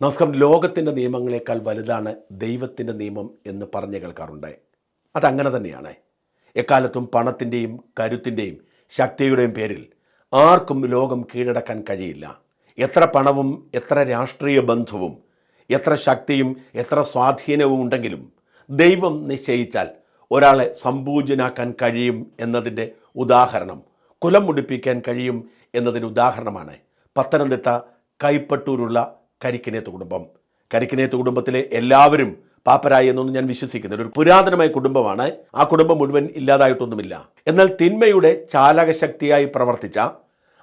നമസ്കാരം ലോകത്തിന്റെ നിയമങ്ങളെക്കാൾ വലുതാണ് ദൈവത്തിന്റെ നിയമം എന്ന് പറഞ്ഞു കേൾക്കാറുണ്ട്. അതങ്ങനെ തന്നെയാണ്. എക്കാലത്തും പണത്തിന്റെയും കരുത്തിന്റെയും ശക്തിയുടെയും പേരിൽ ആർക്കും ലോകം കീഴടക്കാൻ കഴിയില്ല. എത്ര പണവും എത്ര രാഷ്ട്രീയ ബന്ധവും എത്ര ശക്തിയും എത്ര സ്വാധീനവും ഉണ്ടെങ്കിലും ദൈവം നിശ്ചയിച്ചാൽ ഒരാളെ സമ്പൂജനാക്കാൻ കഴിയും എന്നതിന്റെ ഉദാഹരണം കുലം മുടിപ്പിക്കാൻ കഴിയും എന്നതിന് ഉദാഹരണമാണ് പത്തനംതിട്ട കൈപ്പട്ടൂരുള്ള കരിക്കിനേത്ത് കുടുംബം. കരിക്കിനേത്ത് കുടുംബത്തിലെ എല്ലാവരും പാപ്പരായി എന്നൊന്നും ഞാൻ വിശ്വസിക്കുന്നില്ല. ഒരു പുരാതനമായ കുടുംബമാണ്. ആ കുടുംബം മുഴുവൻ ഇല്ലാതായിട്ടൊന്നുമില്ല. എന്നാൽ തിന്മയുടെ ചാലകശക്തിയായി പ്രവർത്തിച്ച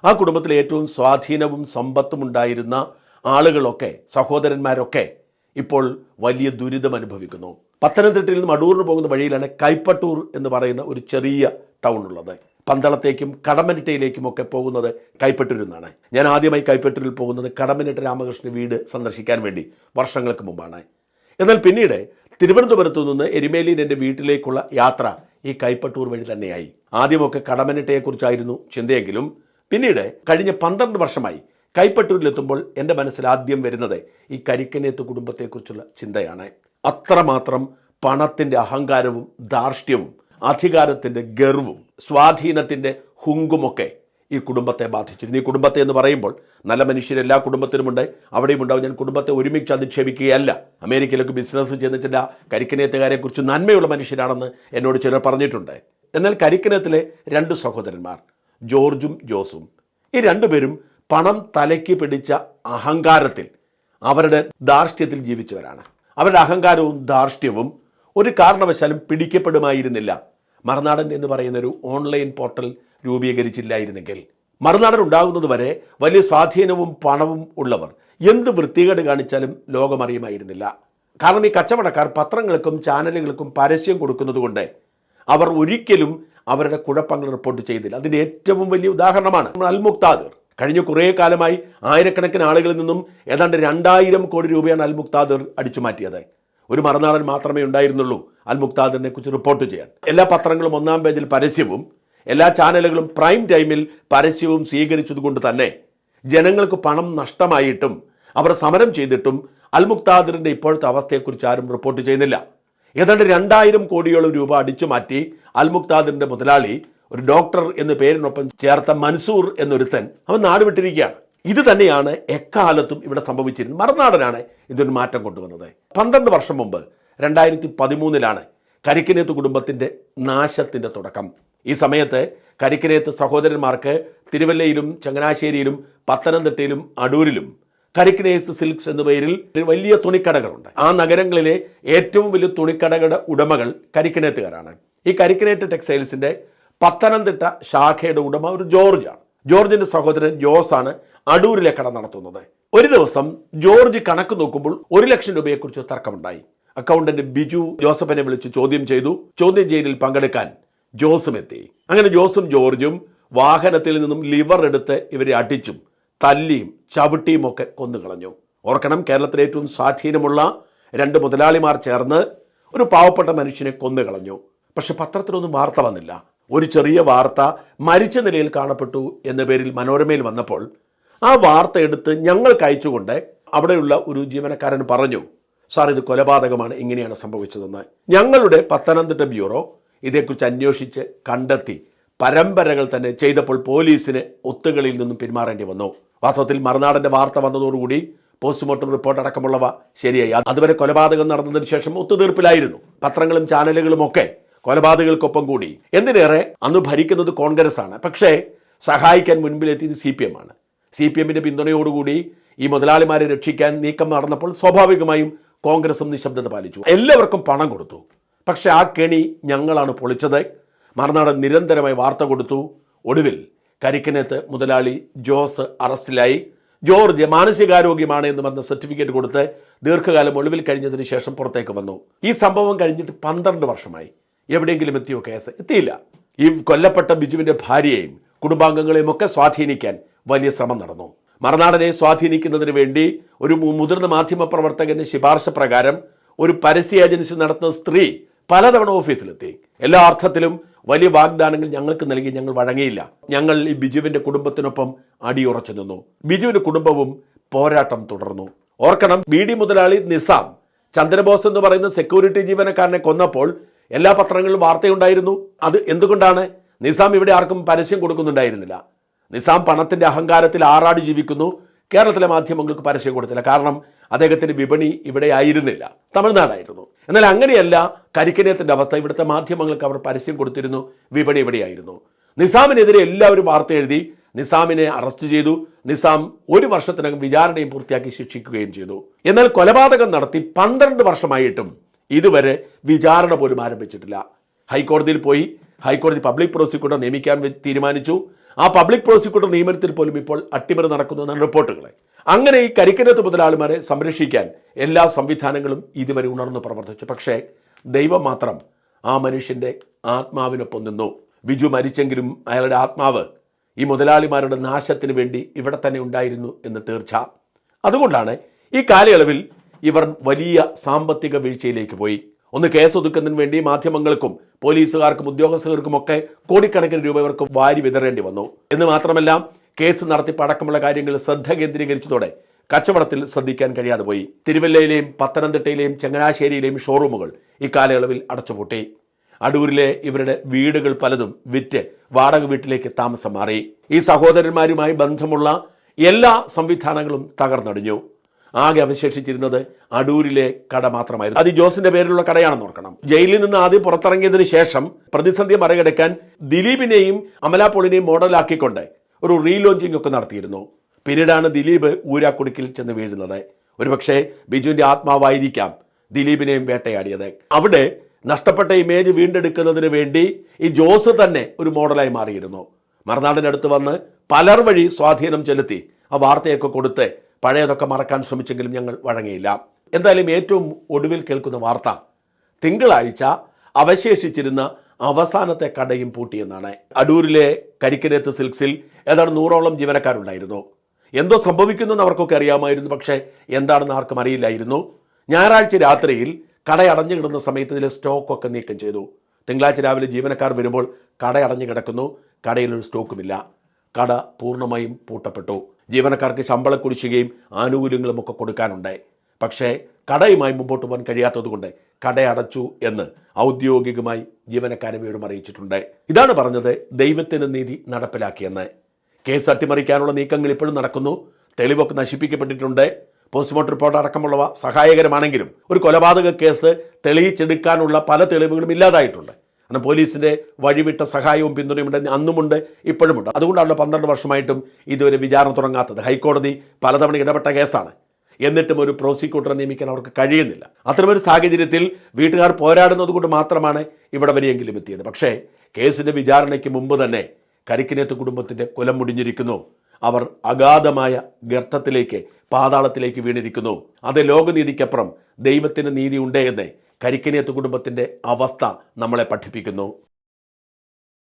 ആ കുടുംബത്തിലെ ഏറ്റവും സ്വാധീനവും സമ്പത്തും ഉണ്ടായിരുന്ന ആളുകളൊക്കെ സഹോദരന്മാരൊക്കെ ഇപ്പോൾ വലിയ ദുരിതം അനുഭവിക്കുന്നു. പത്തനംതിട്ടയിൽ നിന്ന് അടൂറിന് പോകുന്ന വഴിയിലാണ് കൈപ്പട്ടൂർ എന്ന് പറയുന്ന ഒരു ചെറിയ ടൗൺ ഉള്ളത്. പന്തളത്തേക്കും കടമ്പനിട്ടയിലേക്കും ഒക്കെ പോകുന്നത് കൈപ്പറ്റൂരിൽ നിന്നാണ് ഞാൻ ആദ്യമായി കൈപ്പറ്റൂരിൽ പോകുന്നത് കടമ്പനിട്ട രാമകൃഷ്ണൻ വീട് സന്ദർശിക്കാൻ വേണ്ടി വർഷങ്ങൾക്ക് മുമ്പാണ്. എന്നാൽ പിന്നീട് തിരുവനന്തപുരത്തു നിന്ന് എരുമേലിയിൽ എന്റെ വീട്ടിലേക്കുള്ള യാത്ര ഈ കൈപ്പട്ടൂർ വഴി തന്നെയായി. ആദ്യമൊക്കെ കടമനിട്ടയെക്കുറിച്ചായിരുന്നു ചിന്തയെങ്കിലും പിന്നീട് കഴിഞ്ഞ പന്ത്രണ്ട് വർഷമായി കൈപ്പട്ടൂരിലെത്തുമ്പോൾ എന്റെ മനസ്സിൽ ആദ്യം വരുന്നത് ഈ കരിക്കനേത്ത് കുടുംബത്തെക്കുറിച്ചുള്ള ചിന്തയാണ്. അത്രമാത്രം പണത്തിന്റെ അഹങ്കാരവും ധാർഷ്ട്യവും അധികാരത്തിന്റെ ഗർവും സ്വാധീനത്തിന്റെ ഹുങ്കുമൊക്കെ ഈ കുടുംബത്തെ ബാധിച്ചിരുന്നു. ഈ കുടുംബത്തെ എന്ന് പറയുമ്പോൾ നല്ല മനുഷ്യർ എല്ലാ കുടുംബത്തിനുമുണ്ട്. അവിടെയും ഉണ്ടാവും. ഞാൻ കുടുംബത്തെ ഒരുമിച്ച് അധിക്ഷേപിക്കുകയല്ല. അമേരിക്കയിലൊക്കെ ബിസിനസ് ചെയ്യുന്ന ചില കരിക്കനേത്തുകാരെക്കുറിച്ച് നന്മയുള്ള മനുഷ്യരാണെന്ന് എന്നോട് ചിലർ പറഞ്ഞിട്ടുണ്ട്. എന്നാൽ കരിക്കനത്തിലെ രണ്ട് സഹോദരന്മാർ ജോർജും ജോസും ഈ രണ്ടുപേരും പണം തലയ്ക്ക് പിടിച്ച അഹങ്കാരത്തിൽ അവരുടെ ധാർഷ്ട്യത്തിൽ ജീവിച്ചവരാണ്. അവരുടെ അഹങ്കാരവും ധാർഷ്ട്യവും ഒരു കാരണവശാലും പിടിക്കപ്പെടുമായിരുന്നില്ല. മറുനാടൻ എന്ന് പറയുന്ന ഒരു ഓൺലൈൻ പോർട്ടൽ രൂപീകരിച്ചില്ലായിരുന്നെങ്കിൽ. മറുനാടൻ ഉണ്ടാകുന്നത് വരെ വലിയ സ്വാധീനവും പണവും ഉള്ളവർ എന്ത് വൃത്തികേട് കാണിച്ചാലും ലോകമറിയുമായിരുന്നില്ല. കാരണം ഈ കച്ചവടക്കാർ പത്രങ്ങൾക്കും ചാനലുകൾക്കും പരസ്യം കൊടുക്കുന്നതുകൊണ്ട് അവർ ഒരിക്കലും അവരുടെ കുഴപ്പങ്ങൾ റിപ്പോർട്ട് ചെയ്തില്ല. അതിന്റെ ഏറ്റവും വലിയ ഉദാഹരണമാണ് അൽമുക്താദിർ കഴിഞ്ഞ കുറേ കാലമായി ആയിരക്കണക്കിന് ആളുകളിൽ നിന്നും ഏതാണ്ട് രണ്ടായിരം കോടി രൂപയാണ് അൽമുക്താദിർ അടിച്ചു മാറ്റിയത് ഒരു മറുനാടൻ മാത്രമേ ഉണ്ടായിരുന്നുള്ളൂ. അൽ മുക്താദിനെ കുറിച്ച് റിപ്പോർട്ട് ചെയ്യാൻ. എല്ലാ പത്രങ്ങളും ഒന്നാം പേജിൽ പരസ്യവും എല്ലാ ചാനലുകളും പ്രൈം ടൈമിൽ പരസ്യവും സ്വീകരിച്ചതുകൊണ്ട് തന്നെ ജനങ്ങൾക്ക് പണം നഷ്ടമായിട്ടും അവർ സമരം ചെയ്തിട്ടും അൽ മുക്താദിറിന്റെ ഇപ്പോഴത്തെ അവസ്ഥയെക്കുറിച്ച് ആരും റിപ്പോർട്ട് ചെയ്യുന്നില്ല. ഏതാണ്ട് രണ്ടായിരം കോടിയോളം രൂപ അടിച്ചു മാറ്റി അൽ മുക്താദിറിന്റെ മുതലാളി ഒരു ഡോക്ടർ എന്ന പേരിനൊപ്പം ചേർത്ത മൻസൂർ എന്നൊരുത്തൻ അവൻ നാട് വിട്ടിരിക്കുകയാണ്. ഇത് തന്നെയാണ് എക്കാലത്തും ഇവിടെ സംഭവിച്ചിരുന്നത് മറുനാടനാണ് ഇതൊരു മാറ്റം കൊണ്ടുവന്നത്. പന്ത്രണ്ട് വർഷം മുമ്പ് രണ്ടായിരത്തി പതിമൂന്നിലാണ് കരിക്കിനേത്ത് കുടുംബത്തിന്റെ നാശത്തിന്റെ തുടക്കം. ഈ സമയത്ത് കരിക്കിനേത്ത് സഹോദരന്മാർക്ക് തിരുവല്ലയിലും ചങ്ങനാശ്ശേരിയിലും പത്തനംതിട്ടയിലും അടൂരിലും കരിക്കിനേസ് സിൽക്സ് എന്ന പേരിൽ വലിയ തുണിക്കടകളുണ്ട്. ആ നഗരങ്ങളിലെ ഏറ്റവും വലിയ തുണിക്കടകളുടെ ഉടമകൾ കരിക്കിനേത്തുകാരാണ്. ഈ കരിക്കിനേറ്റ് ടെക്സ്റ്റൈൽസിന്റെ പത്തനംതിട്ട ശാഖയുടെ ഉടമ ഒരു ജോർജാണ്. ജോർജിന്റെ സഹോദരൻ ജോസ് ആണ് അടൂരിലെ കട നടത്തുന്നത്. ഒരു ദിവസം ജോർജ് കണക്ക് നോക്കുമ്പോൾ ഒരു ലക്ഷം രൂപയെക്കുറിച്ച് തർക്കമുണ്ടായി. അക്കൗണ്ടന്റ് ബിജു ജോസഫിനെ വിളിച്ച് ചോദ്യം ചെയ്തു. ചോദ്യം ചെയ്യലിൽ പങ്കെടുക്കാൻ ജോസും എത്തി. അങ്ങനെ ജോസും ജോർജും വാഹനത്തിൽ നിന്നും ലിവർ എടുത്ത് ഇവരെ അടിച്ചും തല്ലിയും ചവിട്ടിയും ഒക്കെ കൊന്നുകളഞ്ഞു. ഓർക്കണം കേരളത്തിലെ ഏറ്റവും സ്വാധീനമുള്ള രണ്ട് മുതലാളിമാർ ചേർന്ന് ഒരു പാവപ്പെട്ട മനുഷ്യനെ കൊന്നുകളഞ്ഞു. പക്ഷെ പത്രത്തിലൊന്നും വാർത്ത വന്നില്ല. ഒരു ചെറിയ വാർത്ത മരിച്ച നിലയിൽ കാണപ്പെട്ടു എന്ന പേരിൽ മനോരമയിൽ വന്നപ്പോൾ ആ വാർത്ത എടുത്ത് ഞങ്ങൾക്ക് അയച്ചുകൊണ്ട് അവിടെയുള്ള ഒരു ജീവനക്കാരൻ പറഞ്ഞു സാർ ഇത് കൊലപാതകമാണ് ഇങ്ങനെയാണ് സംഭവിച്ചതെന്ന്. ഞങ്ങളുടെ പത്തനംതിട്ട ബ്യൂറോ ഇതേക്കുറിച്ച് അന്വേഷിച്ച് കണ്ടെത്തി പരമ്പരകൾ തന്നെ ചെയ്തപ്പോൾ പോലീസിന് ഒത്തുകളിൽ നിന്നും പിന്മാറേണ്ടി വന്നു. വാസ്തവത്തിൽ മറുനാടന്റെ വാർത്ത വന്നതോടുകൂടി പോസ്റ്റ്മോർട്ടം റിപ്പോർട്ട് അടക്കമുള്ളവ ശരിയായി. അതുവരെ കൊലപാതകം നടന്നതിന് ശേഷം ഒത്തുതീർപ്പിലായിരുന്നു. പത്രങ്ങളും ചാനലുകളും ഒക്കെ കൊലപാതകങ്ങൾക്കൊപ്പം കൂടി. എന്തിനേറെ? അന്ന് ഭരിക്കുന്നത് കോൺഗ്രസ് ആണ് പക്ഷേ സഹായിക്കാൻ മുൻപിലെത്തിയത് സി പി എം ആണ്. സി പി എമ്മിന്റെ പിന്തുണയോടുകൂടി ഈ മുതലാളിമാരെ രക്ഷിക്കാൻ നീക്കം നടന്നപ്പോൾ സ്വാഭാവികമായും കോൺഗ്രസും നിശബ്ദത പാലിച്ചു. എല്ലാവർക്കും പണം കൊടുത്തു. പക്ഷേ ആ കെണി ഞങ്ങളാണ് പൊളിച്ചത്. മറുനാടൻ നിരന്തരമായി വാർത്ത കൊടുത്തു. ഒടുവിൽ കരിക്കനത്ത് മുതലാളി ജോസ് അറസ്റ്റിലായി. ജോർജ് മാനസികാരോഗ്യമാണ് എന്ന് പറഞ്ഞ സർട്ടിഫിക്കറ്റ് കൊടുത്ത് ദീർഘകാലം ഒളിവിൽ കഴിഞ്ഞതിന് ശേഷം പുറത്തേക്ക് വന്നു. ഈ സംഭവം കഴിഞ്ഞിട്ട് പന്ത്രണ്ട് വർഷമായി. എവിടെയെങ്കിലും എത്തിയോ കേസ്? എത്തിയില്ല. ഈ കൊല്ലപ്പെട്ട ബിജുവിന്റെ ഭാര്യയെയും കുടുംബാംഗങ്ങളെയും ഒക്കെ സ്വാധീനിക്കാൻ വലിയ ശ്രമം നടന്നു. മറുനാടനെ സ്വാധീനിക്കുന്നതിന് വേണ്ടി ഒരു മുതിർന്ന മാധ്യമ പ്രവർത്തകന്റെ ശിപാർശ പ്രകാരം ഒരു പരസ്യ ഏജൻസി നടത്തുന്ന സ്ത്രീ പലതവണ ഓഫീസിലെത്തി. എല്ലാ അർത്ഥത്തിലും വലിയ വാഗ്ദാനങ്ങൾ ഞങ്ങൾക്ക് നൽകി ഞങ്ങൾ വഴങ്ങിയില്ല. ഞങ്ങൾ ഈ ബിജുവിന്റെ കുടുംബത്തിനൊപ്പം അടിയുറച്ചു നിന്നു. ബിജുവിന്റെ കുടുംബവും പോരാട്ടം തുടർന്നു. ഓർക്കണം ബി ഡി മുതലാളി നിസാം ചന്ദ്രബോസ് എന്ന് പറയുന്ന സെക്യൂരിറ്റി ജീവനക്കാരനെ കൊന്നപ്പോൾ എല്ലാ പത്രങ്ങളിലും വാർത്തയുണ്ടായിരുന്നു. അത് എന്തുകൊണ്ടാണ്? നിസാം ഇവിടെ ആർക്കും പരസ്യം കൊടുക്കുന്നുണ്ടായിരുന്നില്ല. നിസാം പണത്തിന്റെ അഹങ്കാരത്തിൽ ആറാടി ജീവിക്കുന്നു. കേരളത്തിലെ മാധ്യമങ്ങൾക്ക് പരസ്യം കൊടുത്തില്ല. കാരണം അദ്ദേഹത്തിന്റെ വിപണി ഇവിടെ ആയിരുന്നില്ല. തമിഴ്നാടായിരുന്നു. എന്നാൽ അങ്ങനെയല്ല കരിക്കനേത്തിന്റെ അവസ്ഥ. ഇവിടുത്തെ മാധ്യമങ്ങൾക്ക് അവർ പരസ്യം കൊടുത്തിരുന്നു. വിപണി ഇവിടെയായിരുന്നു നിസാമിനെതിരെ എല്ലാവരും വാർത്ത എഴുതി നിസാമിനെ അറസ്റ്റ് ചെയ്തു. നിസാം ഒരു വർഷത്തിനകം വിചാരണയും പൂർത്തിയാക്കി ശിക്ഷിക്കുകയും ചെയ്തു. എന്നാൽ കൊലപാതകം നടത്തി പന്ത്രണ്ട് വർഷമായിട്ടും ഇതുവരെ വിചാരണ പോലും ആരംഭിച്ചിട്ടില്ല. ഹൈക്കോടതിയിൽ പോയി ഹൈക്കോടതി പബ്ലിക് പ്രോസിക്യൂട്ടർ നിയമിക്കാൻ തീരുമാനിച്ചു. ആ പബ്ലിക് പ്രോസിക്യൂട്ടർ നിയമനത്തിൽ പോലും ഇപ്പോൾ അട്ടിമറി നടക്കുന്നു എന്നാണ് റിപ്പോർട്ടുകൾ അങ്ങനെ ഈ കരിക്കനത്ത് മുതലാളിമാരെ സംരക്ഷിക്കാൻ എല്ലാ സംവിധാനങ്ങളും ഇതുവരെ ഉണർന്നു പ്രവർത്തിച്ചു. പക്ഷേ ദൈവം മാത്രം ആ മനുഷ്യന്റെ ആത്മാവിനൊപ്പം നിന്നു. ബിജു മരിച്ചെങ്കിലും അയാളുടെ ആത്മാവ് ഈ മുതലാളിമാരുടെ നാശത്തിന് വേണ്ടി ഇവിടെ തന്നെ ഉണ്ടായിരുന്നു എന്ന് തീർച്ച. അതുകൊണ്ടാണ് ഈ കാലയളവിൽ ഇവർ വലിയ സാമ്പത്തിക വീഴ്ചയിലേക്ക് പോയി. ഒന്ന് കേസ് ഒതുക്കുന്നതിന് വേണ്ടി മാധ്യമങ്ങൾക്കും പോലീസുകാർക്കും ഉദ്യോഗസ്ഥർക്കും ഒക്കെ കോടിക്കണക്കിന് രൂപ ഇവർക്ക് വാരി വിതറേണ്ടി വന്നു. എന്ന് മാത്രമല്ല കേസ് നടത്തിപ്പ് അടക്കമുള്ള കാര്യങ്ങൾ ശ്രദ്ധ കേന്ദ്രീകരിച്ചതോടെ കച്ചവടത്തിൽ ശ്രദ്ധിക്കാൻ കഴിയാതെ പോയി. തിരുവല്ലയിലെയും പത്തനംതിട്ടയിലെയും ചങ്ങനാശ്ശേരിയിലെയും ഷോറൂമുകൾ ഇക്കാലയളവിൽ അടച്ചുപൂട്ടി. അടൂരിലെ ഇവരുടെ വീടുകൾ പലതും വിറ്റ് വാടക വീട്ടിലേക്ക് താമസം മാറി. ഈ സഹോദരന്മാരുമായി ബന്ധമുള്ള എല്ലാ സംവിധാനങ്ങളും തകർന്നടിഞ്ഞു. ആകെ അവശേഷിച്ചിരുന്നത് അടൂരിലെ കട മാത്രമായിരുന്നു. അത് ജോസിന്റെ പേരിലുള്ള കടയാണെന്ന് ഓർക്കണം. ജയിലിൽ നിന്ന് ആദ്യം പുറത്തിറങ്ങിയതിനു ശേഷം പ്രതിസന്ധി മറികടക്കാൻ ദിലീപിനെയും അമലാപോളിനെയും മോഡലാക്കിക്കൊണ്ട് ഒരു റീലോഞ്ചിങ് ഒക്കെ നടത്തിയിരുന്നു. പിന്നീടാണ് ദിലീപ് ഊരാക്കുടുക്കിൽ ചെന്ന് വീഴുന്നത്. ഒരുപക്ഷെ ബിജുവിന്റെ ആത്മാവായിരിക്കാം ദിലീപിനെയും വേട്ടയാടിയത്. അവിടെ നഷ്ടപ്പെട്ട ഇമേജ് വീണ്ടെടുക്കുന്നതിന് വേണ്ടി ഈ ജോസ് തന്നെ ഒരു മോഡലായി മാറിയിരുന്നു. മറുനാടിനടുത്ത് വന്ന് പലർ വഴി സ്വാധീനം ചെലുത്തി ആ വാർത്തയൊക്കെ കൊടുത്ത് പഴയതൊക്കെ മറക്കാൻ ശ്രമിച്ചെങ്കിലും ഞങ്ങൾ വഴങ്ങിയില്ല. എന്തായാലും ഏറ്റവും ഒടുവിൽ കേൾക്കുന്ന വാർത്ത തിങ്കളാഴ്ച അവശേഷിച്ചിരുന്ന അവസാനത്തെ കടയും പൂട്ടിയെന്നാണ്. അടൂരിലെ കരിക്കരത്ത് സിൽക്സിൽ ഏതാണ്ട് നൂറോളം ജീവനക്കാരുണ്ടായിരുന്നു. എന്തോ സംഭവിക്കുന്നെന്ന് അവർക്കൊക്കെ അറിയാമായിരുന്നു പക്ഷേ എന്താണെന്ന് ആർക്കും അറിയില്ലായിരുന്നു. ഞായറാഴ്ച രാത്രിയിൽ കട അടഞ്ഞു കിടന്ന സമയത്ത് ഇതിലെ സ്റ്റോക്കൊക്കെ നീക്കം ചെയ്തു. തിങ്കളാഴ്ച രാവിലെ ജീവനക്കാർ വരുമ്പോൾ കട അടഞ്ഞു കിടക്കുന്നു കടയിലൊരു സ്റ്റോക്കുമില്ല. കട പൂർണമായും പൂട്ടപ്പെട്ടു. ജീവനക്കാർക്ക് ശമ്പള കുടിശ്ശികയും ആനുകൂല്യങ്ങളും ഒക്കെ കൊടുക്കാനുണ്ടായി. പക്ഷേ കടയുമായി മുമ്പോട്ട് പോകാൻ കഴിയാത്തതുകൊണ്ട് കട അടച്ചു എന്ന് ഔദ്യോഗികമായി ജീവനക്കാരെ വിവരം അറിയിച്ചിട്ടുണ്ട്. ഇതാണ് പറഞ്ഞത് ദൈവത്തിന് നീതി നടപ്പിലാക്കിയെന്ന്. കേസ് അട്ടിമറിക്കാനുള്ള നീക്കങ്ങൾ ഇപ്പോഴും നടക്കുന്നു. തെളിവൊക്കെ നശിപ്പിക്കപ്പെട്ടിട്ടുണ്ട്. പോസ്റ്റ്മോർട്ടം റിപ്പോർട്ട് അടക്കമുള്ളവ സഹായകരമാണെങ്കിലും ഒരു കൊലപാതക കേസ് തെളിയിച്ചെടുക്കാനുള്ള പല തെളിവുകളും ഇല്ലാതായിട്ടുണ്ട്. കാരണം പോലീസിന്റെ വഴിവിട്ട സഹായവും പിന്തുണയും ഉണ്ട് അന്നുമുണ്ട് ഇപ്പോഴുമുണ്ട്. അതുകൊണ്ടാണല്ലോ പന്ത്രണ്ട് വർഷമായിട്ടും ഇതുവരെ വിചാരണ തുടങ്ങാത്തത്. ഹൈക്കോടതി പലതവണ ഇടപെട്ട കേസാണ്. എന്നിട്ടും ഒരു പ്രോസിക്യൂട്ടറെ നിയമിക്കാൻ അവർക്ക് കഴിയുന്നില്ല. അത്തരമൊരു സാഹചര്യത്തിൽ വീട്ടുകാർ പോരാടുന്നത് കൊണ്ട് മാത്രമാണ് ഇവിടെ വരെയെങ്കിലും എത്തിയത്. പക്ഷേ കേസിന്റെ വിചാരണയ്ക്ക് മുമ്പ് തന്നെ കരിക്കിനേത്ത് കുടുംബത്തിന്റെ കുലം മുടിഞ്ഞിരിക്കുന്നു. അവർ അഗാധമായ ഗർത്തത്തിലേക്ക് പാതാളത്തിലേക്ക് വീണിരിക്കുന്നു. അത് ലോകനീതിക്കപ്പുറം ദൈവത്തിന് നീതി ഉണ്ടേ എന്ന് കരിക്കിനേത്ത് കുടുംബത്തിന്റെ അവസ്ഥ നമ്മളെ പഠിപ്പിക്കുന്നു.